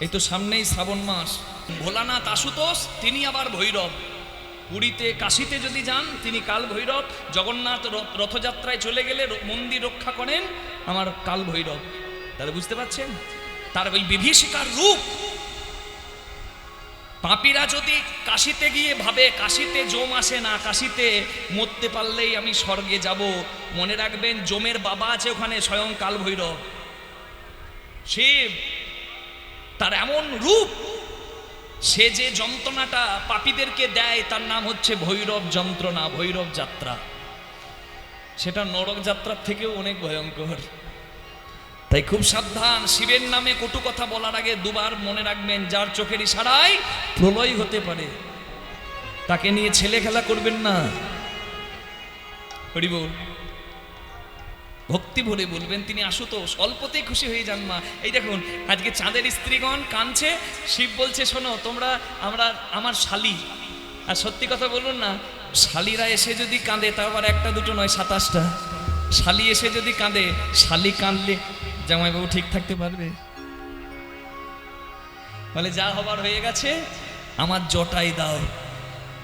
এই তো সামনেই শ্রাবণ মাস। ভোলানাথ আশুতোষ, তিনি আবার ভৈরব। পুরীতে, কাশিতে যদি যান, তিনি কাল ভৈরব। জগন্নাথ রথ- রথযাত্রায় চলে গেলে মন্দির রক্ষা করেন আমার কাল ভৈরব। তাহলে বুঝতে পারছেন? তার ওই বিভীষিকার রূপ। পাপিরা যদি কাশিতে গিয়ে ভাবে, কাশিতে জম আসে না, কাশিতে মরতে পারলেই আমি স্বর্গে যাব। মনে রাখবেন, জমের বাবা আছে ওখানে, স্বয়ং কাল ভৈরব। শিব তার এমন রূপ, সে যে যন্ত্রণাটা পাপীদেরকে দেয়, তার নাম হচ্ছে ভৈরব যন্ত্রণা, ভৈরব যাত্রা। সেটা নরক যাত্রার থেকেও অনেক ভয়ঙ্কর। তাই খুব সাবধান, শিবের নামে কটু কথা বলার আগে দুবার মনে রাখবেন, যার চোখের ইশারায় প্রলয় হতে পারে। তাকে নিয়ে ছেলে খেলা করবেন না। হরি বল ভক্তি ভরে বলবেন, তিনি আশুতোষ অল্পতেই খুশি হয়ে যান মা। এই দেখুন, আজকে চাঁদের স্ত্রীগণ কাঁদছে, শিব বলছে, শোনো, তোমরা, আমরা, আমার শালি। আর সত্যি কথা বলুন না, শালিরা এসে যদি কাঁদে তা আবার একটা, দুটো নয়, সাতাশটা। শালি এসে যদি কাঁদে, শালি কাঁদলে জামাইবাবু ঠিক থাকতে পারবে। বলে, যা হবার হয়ে গেছে, আমার জটাই দাও।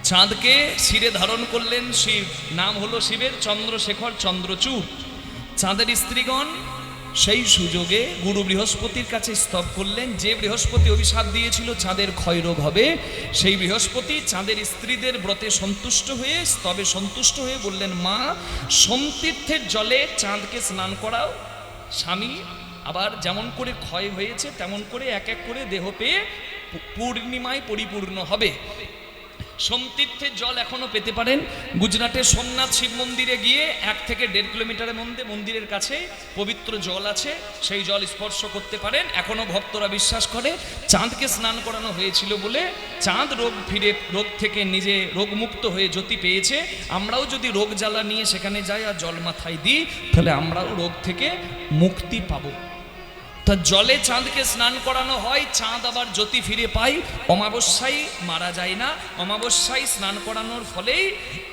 চাঁদকে শিরে ধারণ করলেন শিব, নাম হলো শিবের চন্দ্রশেখর চন্দ্রচূড়। চাঁদের স্ত্রীগণ সেই সুযোগে গুরু বৃহস্পতির কাছে স্তব করলেন, যে বৃহস্পতি অভিশাপ দিয়েছিল চাঁদের ক্ষয়রোগ হবে, সেই বৃহস্পতি চাঁদের স্ত্রীদের ব্রতে সন্তুষ্ট হয়ে, স্তবে সন্তুষ্ট হয়ে বললেন, মা, সোমতীর্থের জলে চাঁদকে স্নান করাও। স্বামী, আবার যেমন করে ক্ষয় হয়েছে, তেমন করে এক এক করে দেহ পেয়ে পূর্ণিমায় পরিপূর্ণ হবে। সোমতীর্থের জল এখনও পেতে পারেন। গুজরাটের সোমনাথ শিব মন্দিরে গিয়ে এক থেকে দেড় কিলোমিটারের মধ্যে মন্দিরের কাছে পবিত্র জল আছে, সেই জল স্পর্শ করতে পারেন। এখনও ভক্তরা বিশ্বাস করে, চাঁদকে স্নান করানো হয়েছিল বলে চাঁদ রোগ ফিরে, রোগ থেকে নিজে রোগমুক্ত হয়ে জ্যোতি পেয়েছে। আমরাও যদি রোগ জ্বালা নিয়ে সেখানে যাই আর জল মাথায় দিই, তাহলে আমরাও রোগ থেকে মুক্তি পাবো। তা জলে চাঁদকে স্নান করানো হয়, চাঁদ আবার জ্যোতি ফিরে পাই অমাবস্যায় মারা যায় না, অমাবস্যায় স্নান করানোর ফলেই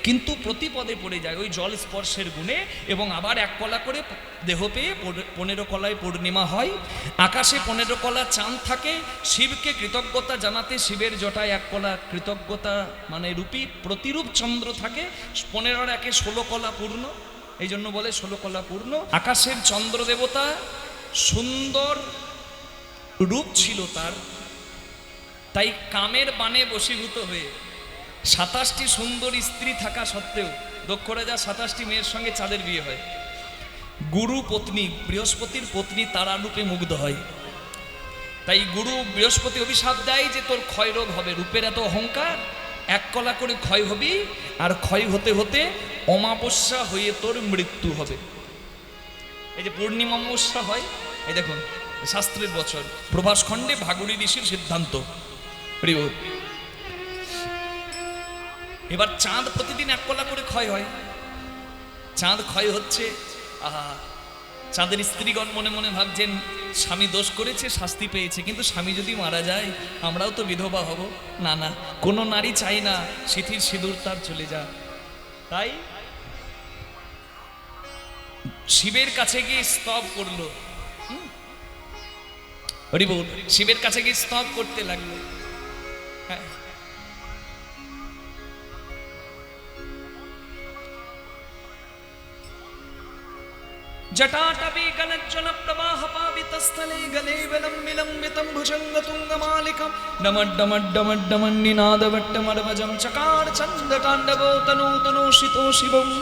কিন্তু প্রতিপদে পড়ে যায় ওই জল স্পর্শের গুণে এবং আবার এক কলা করে দেহ পেয়ে পনেরো কলায় পূর্ণিমা হয়। আকাশে পনেরো কলা চাঁদ থাকে, শিবকে কৃতজ্ঞতা জানাতে শিবের জটায় এক কলা কৃতজ্ঞতা মানে রূপী প্রতিরূপ চন্দ্র থাকে, পনেরোর একে ষোলো কলা পূর্ণ এই জন্য বলে ষোলো কলা পূর্ণ। আকাশের চন্দ্র দেবতা সুন্দর রূপ ছিল তার। তাই কামের বানে বশীভূত হয়ে সাতাশটি সুন্দর স্ত্রী থাকা সত্ত্বেও দক্ষ রাজা সাতাশটি মেয়ের সঙ্গে চাঁদের বিয়ে হয়। গুরু পত্নী, বৃহস্পতির পত্নী তারা রূপে মুগ্ধ হয়। তাই গুরু বৃহস্পতি অভিশাপ দেয় যে তোর ক্ষয় রোগ হবে। রূপের এত অহংকার, এক কলা করে ক্ষয় হবি আর ক্ষয় হতে হতে অমাবস্যা হয়ে তোর মৃত্যু হবে। এই যে পূর্ণিমা অমাবস্যা হয় এই দেখুন, শাস্ত্রের বছর, প্রভাস খণ্ডে ভাগুড়ি ঋষির সিদ্ধান্ত। বল। এবার চাঁদ প্রতিদিন এক কলা করে ক্ষয় হয়। চাঁদ ক্ষয় হচ্ছে, আহা, চাঁদের স্ত্রীগণ মনে মনে ভাবছেন, স্বামী দোষ করেছে, শাস্তি পেয়েছে, কিন্তু স্বামী যদি মারা যায়, আমরাও তো বিধবা হব। না না, কোনো নারী চাই না, সিথির সিঁদুর তার চলে যা তাই শিবের কাছে গিয়ে স্তব করল। হুম? হরি বল শিবের কাছে গিয়ে স্তব করতে লাগলো হ্যাঁ जटाटवी गलज्जल प्रवाह पावितस्थले गले विलम्बितं भुजङ्गतुङ्गमालिकं डमड्डमड्डमड्डमन्निनादवट्टमर्वजं चकार चन्दताण्डवो तनो तनोषितो शिवम्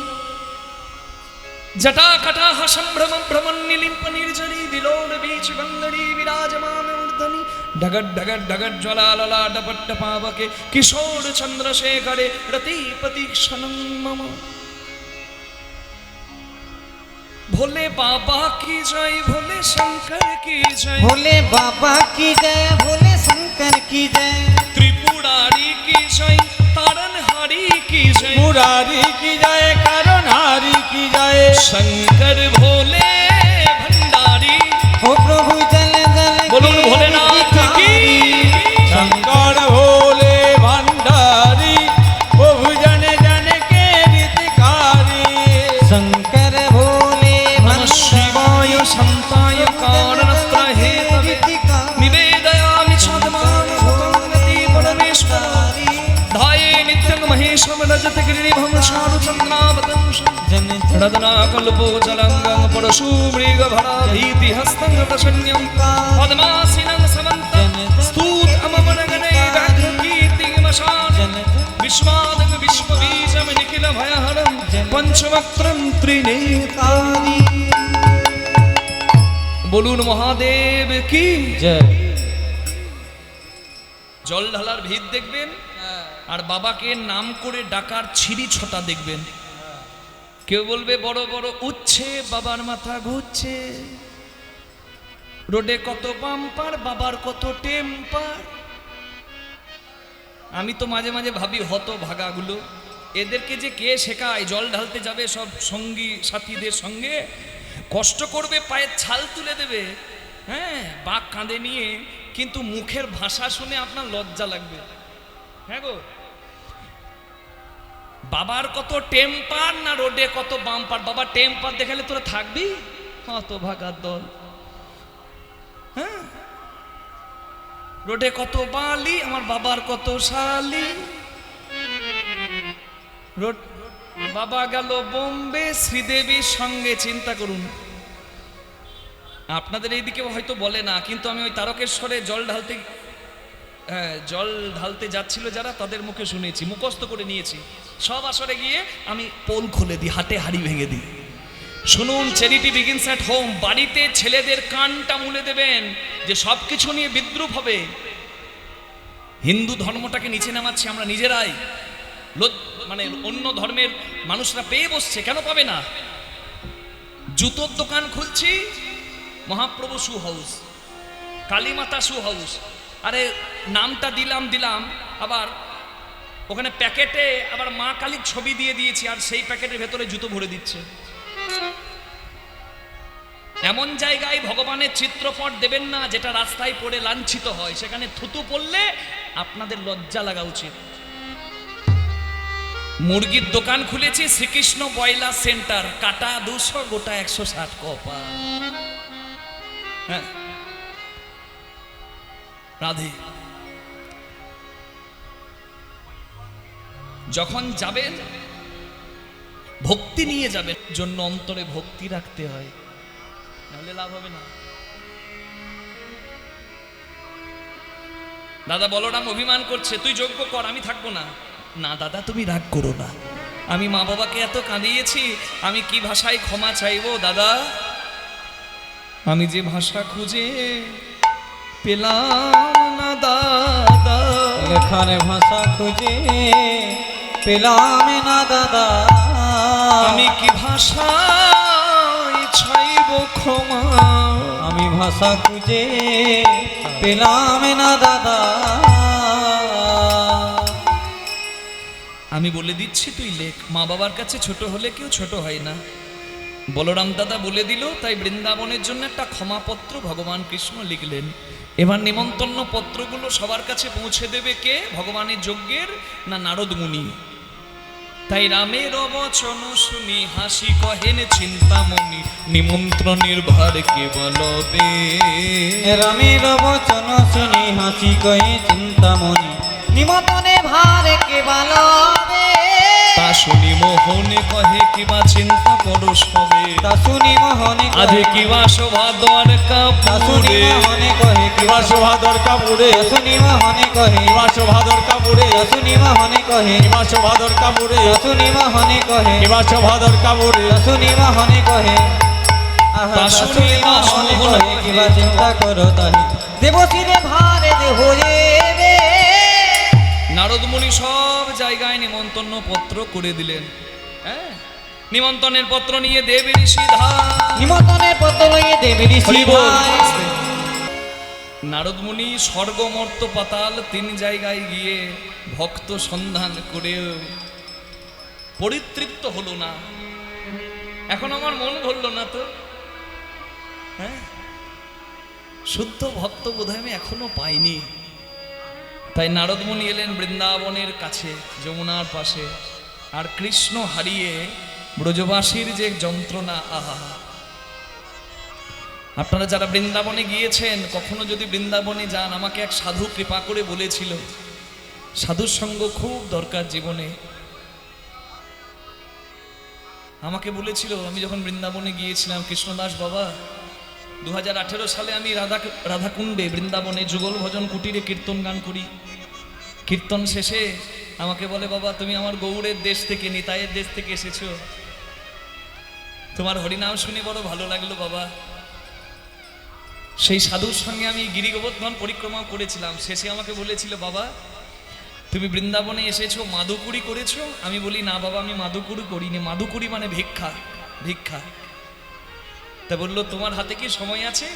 जटाकटाः सम्भ्रमं भ्रमन्निलिम्प निर्जरी विलोल बीचवङ्गरी विराजमानमूर्धनि ढगड् ढगड् ढगड् ज्वलाललाटपट्ट पावके किशोर चन्द्रशेखरे रतिपति क्षणं मम भोले बाबा की जय भोले शंकर की जय भोले बाबा की जय भोले शंकर की जय त्रिपुरारी की जय तारनहारी की जय मुरारी की जय करुणारी की जाए। शंकर भोले भंडारी। हो जलङ्गं परशु मृगभरा भीतिहस्तं गतशन्यं पद्मासीनं समन्तं स्तूतममनगणे व्याघ्रकीर्तिमशानं जन विश्वादं विश्वबीजं निखिलभयहरं पञ्चवक्त्रं त्रिनेतानि বলুন মহাদেব কি जय জল ঢালার ভিড় দেখবেন আর বাবাকে নাম করে ডাকার ছিরি ছটা দেখবেন কেউ বলবে, বড় বড় উচ্ছে, বাবার মাথা ঘুরছে। রোডে কত বাম্পার, বাবার কত টেম্পার। আমি তো মাঝে মাঝে ভাবি, হত ভাগাগুলো। এদেরকে যে কে শেখায়, জল ঢালতে যাবে সব সঙ্গী সাথীদের সঙ্গে? কষ্ট করবে, পায়ের ছাল তুলে দেবে। হ্যাঁ বাঘ কাঁধে নিয়ে, কিন্তু মুখের ভাষা শুনে আপনার লজ্জা লাগবে। হ্যাঁ গো। বাবার কত টেম্পার না রোডে কত বাম্পার বাবা টেম্পার দেখালে তোরা থাকবি? কত ভাগার দল। হ্যাঁ? রোডে কত বালি আমার বাবার কত শালি। রোড বাবা গেল বোম্বে শ্রীদেবীর সঙ্গে চিন্তা করুন। আপনাদের এইদিকে হয়তো বলে না কিন্তু আমি ওই তারকেশ্বরে জল ঢালতে হ্যাঁ, জল ঢালতে যাচ্ছিল যারা তাদের মুখে শুনেছি মুখস্থ করে নিয়েছি। সব আসরে গিয়ে আমি পোল খুলে দিই হাটে হাড়ি ভেঙে দিই। শুনুন চ্যারিটি বিগিনস অ্যাট হোম বাড়িতে ছেলেদের কানটা মুলে দেবেন যে সব কিছু নিয়ে বিদ্রুপ হবে। হিন্দু ধর্মটাকে নিচে নামাচ্ছি আমরা নিজেরাই। মানে অন্য ধর্মের মানুষরা পেয়ে বসছে, কেন পাবে না? জুতোর দোকান খুলছি, Mahaprabhu shoe house Kalimata shoe house আরে নামটা দিলাম দিলাম, আবার ওখানে প্যাকেটে আবার মা কালীর ছবি দিয়ে দিয়েছি, আর সেই প্যাকেটের ভেতরে জুতো ভরে দিচ্ছে। এমন জায়গায় ভগবানের চিত্রপট দেবেন না, যেটা রাস্তায় পড়ে লাঞ্ছিত হয়। সেখানে থুতু পড়লে আপনাদের লজ্জা লাগা উচিত। মুরগির দোকান খুলেছি, শ্রীকৃষ্ণ বয়লা সেন্টার, কাটা দুশো, গোটা একশো ষাট কপা। হ্যাঁ। রাধে। যখন যাবেন, ভক্তি নিয়ে যাবেন, জন্য অন্তরে ভক্তি রাখতে হয়। নাহলে লাভ হবে না। দাদা বলরাম অভিমান করছে, তুই যোগ্য কর, আমি থাকব না। না, দাদা, তুমি রাগ করো না। আমি মা বাবাকে এত কাঁদিয়েছি, আমি কি ভাষায় ক্ষমা চাইব, দাদা? আমি যে ভাষা খুঁজে পেলাম না, দাদা। লেখার ভাষা খুঁজে পেলাম না দাদা। আমি কি ভাষায় চাইব ক্ষমা? আমি ভাষা খুঁজে পেলাম না দাদা। আমি বলে দিচ্ছি তুই লেখ। মা বাবার কাছে ছোট হলে কেউ ছোট হয় না। বলরাম দাদা বলে দিল তাই বৃন্দাবনের জন্য একটা ক্ষমাপত্র ভগবান কৃষ্ণ লিখলেন। এবার নিমন্ত্রণ পত্রগুলো সবার কাছে পৌঁছে দেবে কে? ভগবানের যজ্ঞের না নারদ মুনি? তাই রামের বচন শুনি হাসি কহেন চিন্তামণি নিমন্ত্রণের ভার কে বলবে রামের বচন শুনি হাসি কয়ে চিন্তামণি নিমতনে ভারে কে বালবে তা শুনি মোহনে কহে কিবা চিন্তা করো সবে তা শুনি মোহনে আধে কিবা শোভা দ্বারকা তা শুনি মোহনে কহে কি কিবা শোভা দরকার পুরে শুনি মোহনে কহে। কিবা শোভা দরকার তা শুনি মোহনে কহে। দরকার পুরে তা শুনি মোহনে কহে। দরকার পুরে তা শুনি মোহনে কহে। কিবা চিন্তা করো তাহি দেবশিরে ভারে দেহ রে সব জায়গায় নিমন্ত্রণ পত্র করে দিলেন। হ্যাঁ? নিমন্ত্রণের পত্র নিয়ে দেব ঋষি নিমতনে পত্র লইয়ে দেবেরি শিবায় নারদমুনি স্বর্গমর্ত পাতাল তিন জায়গায় গিয়ে ভক্ত সন্ধান করেও পরিতৃপ্ত হলো না। এখন আমার মন ভরল না তো। হ্যাঁ? শুদ্ধ ভক্ত বোধহয় আমি এখনও পাইনি। তাই নারদমুনি এলেন বৃন্দাবনের কাছে, যমুনার পাশে। আর কৃষ্ণ হারিয়ে ব্রজবাসীর যে যন্ত্রণা, আহা আপনারা যারা বৃন্দাবনে গিয়েছেন, কখনো যদি বৃন্দাবনে যান, আমাকে এক সাধু কৃপা করে বলেছিল, সাধুর সঙ্গ খুব দরকার জীবনে। আমাকে বলেছিল, আমি যখন বৃন্দাবনে গিয়েছিলাম, কৃষ্ণদাস বাবা দু হাজার আঠেরো সালে আমি রাধা, রাধাকুণ্ডে বৃন্দাবনে যুগল ভজন কুটিরে কীর্তন গান করি। কীর্তন শেষে আমাকে বলে, বাবা, তুমি আমার গৌড়ের দেশ থেকে, নিতাইয়ের দেশ থেকে এসেছ। তোমার হরিনাম শুনে বড় ভালো লাগল, বাবা। সেই সাধুর সঙ্গে আমি গিরিগোবর্ধন পরিক্রমা করেছিলাম। শেষে আমাকে বলেছিল, বাবা, তুমি বৃন্দাবনে এসেছ, মাদুকুড়ি করেছ? আমি বলি, না বাবা, আমি মাদুকুড়ি করিনি। মাদুকুড়ি মানে ভিক্ষা ভিক্ষা। তা বলল, তোমার হাতে কি সময় আছে?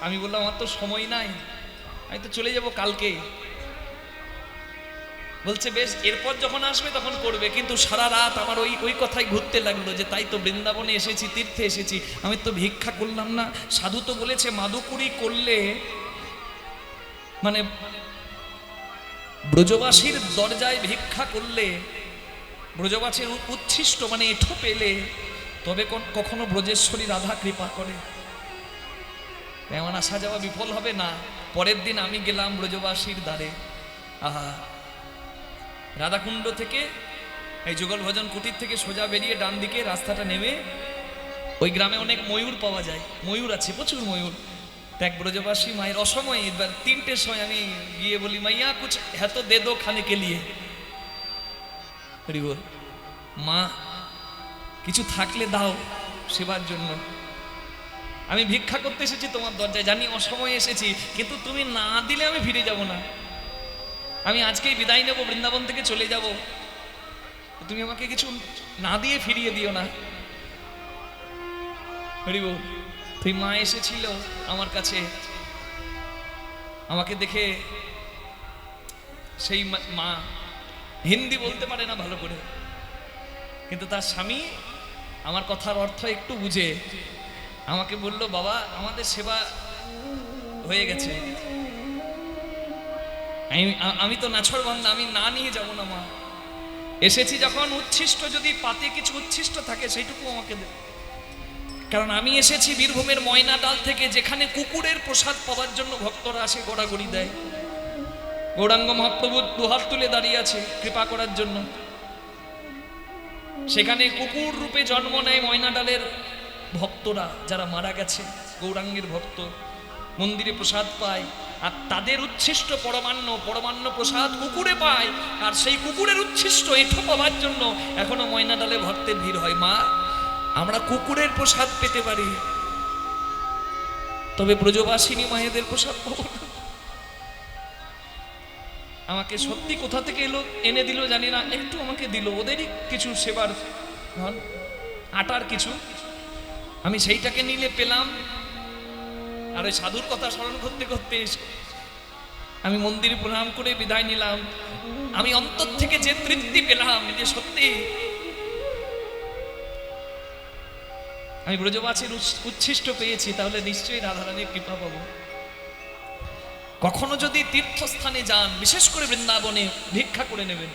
আমি বললাম, আমার তো সময় নাই। আমি তো চলে যাব কালকে। বলছে, বেশ, এরপর যখন আসবে তখন করবে। কিন্তু সারা রাত আমার ওই ওই কথাই ঘুরতে লাগল যে, তাই তো বৃন্দাবনে এসেছি, তীর্থে এসেছি। আমি তো ভিক্ষা করলাম না। সাধু তো বলেছে মাদুকুড়ি করলে মানে ব্রজবাসীর দরজায় ভিক্ষা করলে, ব্রজবাসীর উচ্ছিষ্ট মানে এঠো পেলে, তবে কখনো ব্রজেশ্বরী রাধা কৃপা করে। এমন আসা যাওয়া বিফল হবে না। পরের দিন আমি গেলাম ব্রজবাসীর দ্বারে। আহা রাধাকুণ্ড থেকে, এই যুগল ভজন কুটির থেকে সোজা বেরিয়ে ডান দিকে রাস্তাটা নেমে ওই গ্রামে অনেক ময়ূর পাওয়া যায়। ময়ূর আছে, প্রচুর ময়ূর। দেখ ব্রজবাসী মায়ের অসময়ে, এবার তিনটের সময় আমি গিয়ে বলি, মাইয়া, কুছ হ্যাঁ দে দো খানে কে লিয়ে? মা, কিছু থাকলে দাও সেবার জন্য। আমি ভিক্ষা করতে এসেছি, তোমার দরজায়। জানি অসময়ে এসেছি, কিন্তু তুমি না দিলে আমি ফিরে যাব না। আমি আজকেই বিদায় নেব, বৃন্দাবন থেকে চলে যাব। তুমি আমাকে কিছু না দিয়ে ফিরিয়ে দিও না। হরিব, তুই মা এসেছিল আমার কাছে। আমাকে দেখে সেই মা- হিন্দি বলতে পারে না ভালো করে। কিন্তু তার স্বামী আমার কথার অর্থ একটু বুঝে। আমাকে বলল, বাবা, আমাদের সেবা হয়ে গেছে। আমি তো নাছর বাংলা আমি না নিয়ে যাব না, মা। এসেছি যখন উচ্ছিষ্ট, যদি পাতে কিছু উচ্ছিষ্ট থাকে, সেইটুকু আমাকে দে। কারণ আমি এসেছি বীরভূমের ময়না ডাল থেকে, যেখানে কুকুরের প্রসাদ পাওয়ার জন্য ভক্তরা আসে, গোড়াগড়ি দেয়। গৌরাঙ্গ মহাপ্রভু দুহাত তুলে দাঁড়িয়ে আছে, কৃপা করার জন্য। সেখানে কুকুর রূপে জন্ম নেয় ময়না ডালের ভক্তরা, যারা মারা গেছে, গৌরাঙ্গের ভক্ত। মন্দিরে প্রসাদ পায়, আর তাদের উচ্ছিষ্ট পরমান্ন পরমান্ন প্রসাদ কুকুরে পায়, আর সেই কুকুরের উচ্ছিষ্ট এঠো পাওয়ার জন্য এখনও ময়না ডালে ভক্তের ভিড় হয়। মা, আমরা কুকুরের প্রসাদ পেতে পারি। তবে ব্রজবাসিনী মায়েদের প্রসাদ পাবো। আমাকে সত্যি কোথা থেকে এলো, এনে দিল জানি না, একটু আমাকে দিল। ওদেরই কিছু সেবার আটার কিছু। আমি সেইটাকে নিলে পেলাম। আর ওই সাধুর কথা স্মরণ করতে করতে আমি মন্দিরে প্রণাম করে বিদায় নিলাম। আমি অন্তর থেকে যে তৃপ্তি পেলাম যে সত্যি আমি ব্রজবাসীর উচ্ছিষ্ট পেয়েছি, তাহলে নিশ্চয়ই রাধারানীর কৃপা পাবো। কখনো যদি তীর্থস্থানে যান, বিশেষ করে বৃন্দাবনে, ভিক্ষা করে নেবেন।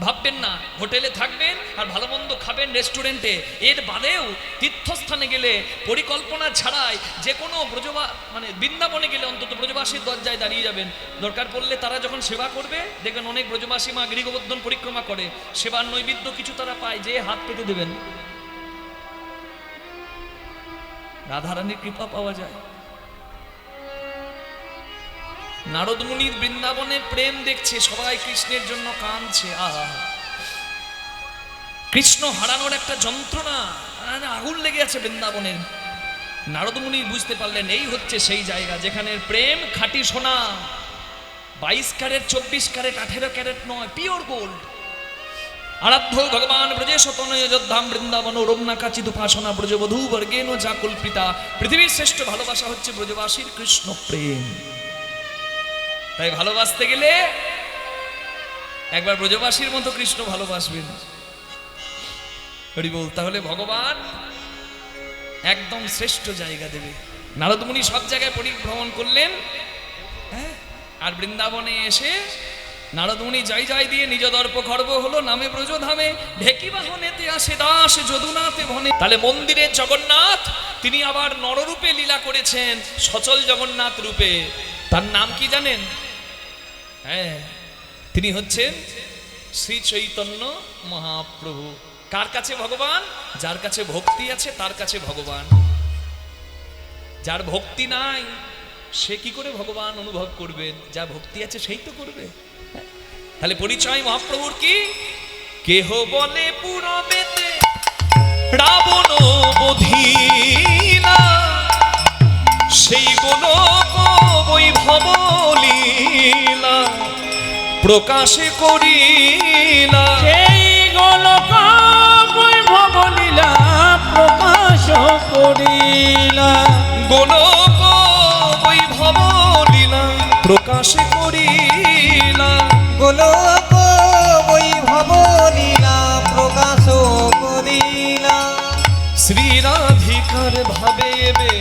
ভাববেন না, হোটেলে থাকবেন আর ভালো মন্দ খাবেন রেস্টুরেন্টে। এর বাদেও তীর্থস্থানে গেলে পরিকল্পনা ছাড়াই যে কোনো ব্রজবা মানে বৃন্দাবনে গেলে অন্তত ব্রজবাসীর দরজায় দাঁড়িয়ে যাবেন। দরকার পড়লে তারা যখন সেবা করবে, দেখবেন অনেক ব্রজবাসী মা গৃহবর্ধন পরিক্রমা করে। সেবার নৈবেদ্য কিছু তারা পায়, যে হাত পেতে দেবেন। রাধারানীর কৃপা পাওয়া যায়। নারদ মুনির বৃন্দাবনের প্রেম দেখছে, সবাই কৃষ্ণের জন্য কাঁদছে। আহা কৃষ্ণ হারানোর একটা যন্ত্রণা আগুন লেগে আছে বৃন্দাবনের। নারদ মুনি বুঝতে পারলেন, এই হচ্ছে সেই জায়গা যেখানে প্রেম খাঁটি সোনা, বাইশ ক্যারেট, চব্বিশ ক্যারেট, আঠেরো ক্যারেট নয়, পিওর গোল্ড। আরাধ্য ভগবান ব্রজেশ তনয় যোদ্ধাম বৃন্দাবন রমনা কাচিত উপাসনা ব্রজবধূ বর্গেন যা কল্পিতা পৃথিবীর শ্রেষ্ঠ ভালোবাসা হচ্ছে ব্রজবাসীর কৃষ্ণ প্রেম। তাই ভালোবাসতে গেলে একবার ব্রজবাসীর মতো কৃষ্ণ ভালোবাসবেন। হরি বল তাহলে ভগবান একদম শ্রেষ্ঠ জায়গা দেবে। নারদমুনি সব জায়গায় পরিভ্রমণ করলেন হ্যাঁ? আর বৃন্দাবনে এসে নারদমুনি যাই যাই দিয়ে নিজ দর্প খর্ব হলো, নামে ব্রজধামে ঢেকি বাহনেতে আসে দাস যদুনাথে ভনে তাহলে মন্দিরের জগন্নাথ, তিনি আবার নররূপে লীলা করেছেন, সচল জগন্নাথ রূপে। তার নাম কি জানেন? হ্যাঁ তিনি হচ্ছেন শ্রী চৈতন্য মহাপ্রভু। কার কাছে ভগবান? যার কাছে ভক্তি আছে, তার কাছে ভগবান। যার ভক্তি নাই, সে কি করে ভগবান অনুভব করবে? যা ভক্তি আছে, সেই তো করবে। তাহলে পরিচয় মহাপ্রভুর কি? কেহ বলে পুরবেতে রাবণ বধিলা সেই কোন বৈভব প্রকাশে করিলা সেই গোলক বৈভব লীলা প্রকাশ করিলা গোলক বৈভব লীলা প্রকাশে করিলা গোলক বৈভব লীলা প্রকাশ করিলা শ্রীরাধিকার ভাবে এবে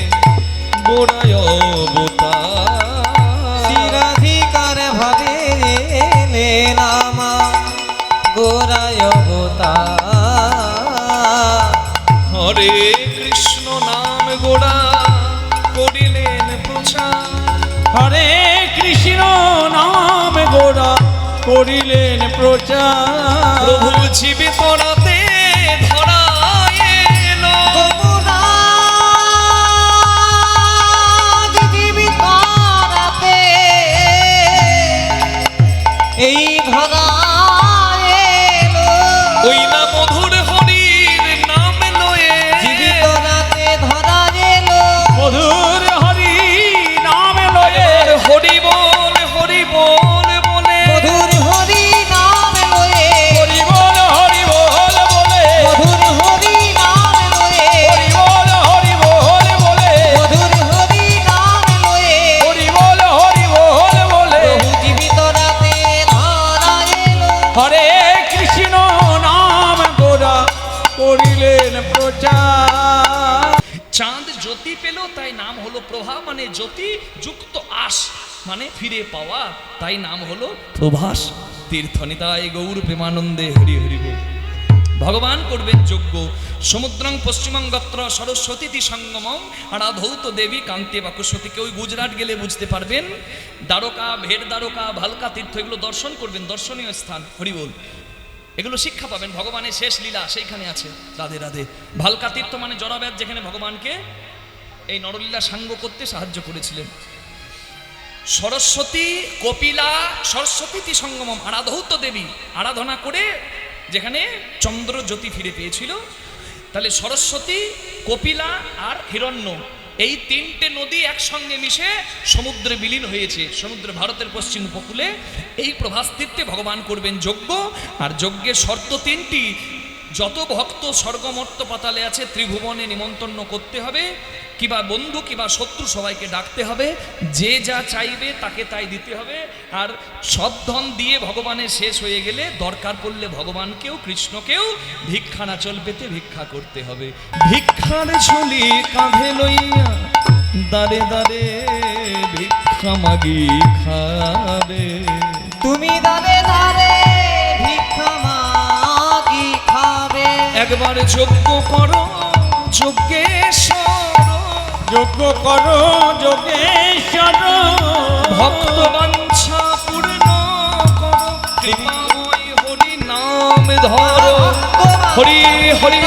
কৃষ্ণ নাম গোড়া করিলেন প্রচার। প্রভু জীবিত জ্যোতি যুক্ত আস মানে ফিরে পাওয়া, তাই নাম হলো প্রভাস। তীর্থনিতায় গৌর প্রেমানন্দে হরি হরি ভগবান করবেন যজ্ঞ। সমুদ্রং পশ্চিমঙ্গত্র সরস্বতী সঙ্গমম আরাধৌত দেবী কান্তি বাকুস্বতীকে ওই গুজরাট গেলে বুঝতে পারবেন। দ্বারকা, ভের দ্বারকা, ভালকা তীর্থ, এগুলো দর্শন করবেন, দর্শনীয় স্থান। হরি বল। এগুলো শিক্ষা পাবেন, ভগবানের শেষ লীলা সেইখানে আছে, রাধে রাধে। ভালকা তীর্থ মানে জড়াব্যাদ যেখানে ভগবানকে এই নরলীলা সাঙ্গ করতে সাহায্য করেছিলেন। সরস্বতী কপিলা, সরস্বতী সঙ্গমম আরাধৌত দেবী আরাধনা করে যেখানে চন্দ্র জ্যোতি ফিরে পেয়েছিল। তাহলে সরস্বতী, কপিলা আর হিরণ্য এই তিনটে নদী একসঙ্গে মিশে সমুদ্রে বিলীন হয়েছে। সমুদ্র ভারতের পশ্চিম উপকূলে এই প্রভাস তীর্থে ভগবান করবেন যজ্ঞ। আর যজ্ঞের শর্ত তিনটি যত ভক্ত স্বর্গমর্ত পাতালে আছে, ত্রিভুবনে নিমন্ত্রণ করতে হবে, কিবা বন্ধু, কিবা শত্রু সবাইকে ডাকতে হবে, যে যা চাইবে তাকে তাই দিতে হবে, আর সব ধন দিয়ে ভগবানের শেষ হয়ে গেলে দরকার পড়লে ভগবানকেও, কৃষ্ণকেও ভিক্ষানা চল পেতে ভিক্ষা করতে হবে। ভিক্ষার ঝুলি কাঁধে লইয়া দাঁড়ে দাঁড়ে ভিক্ষা মাগি খাবে। তুমি দাঁড়ে দাঁড়ে একবার যোগ্য করো যজ্ঞেশ্বর। যোগ্য করো যোগেশ্বর ভক্ত বাঞ্ছা পূর্ণ করো কৃপাময় হরি নাম ধরো। হরি হরি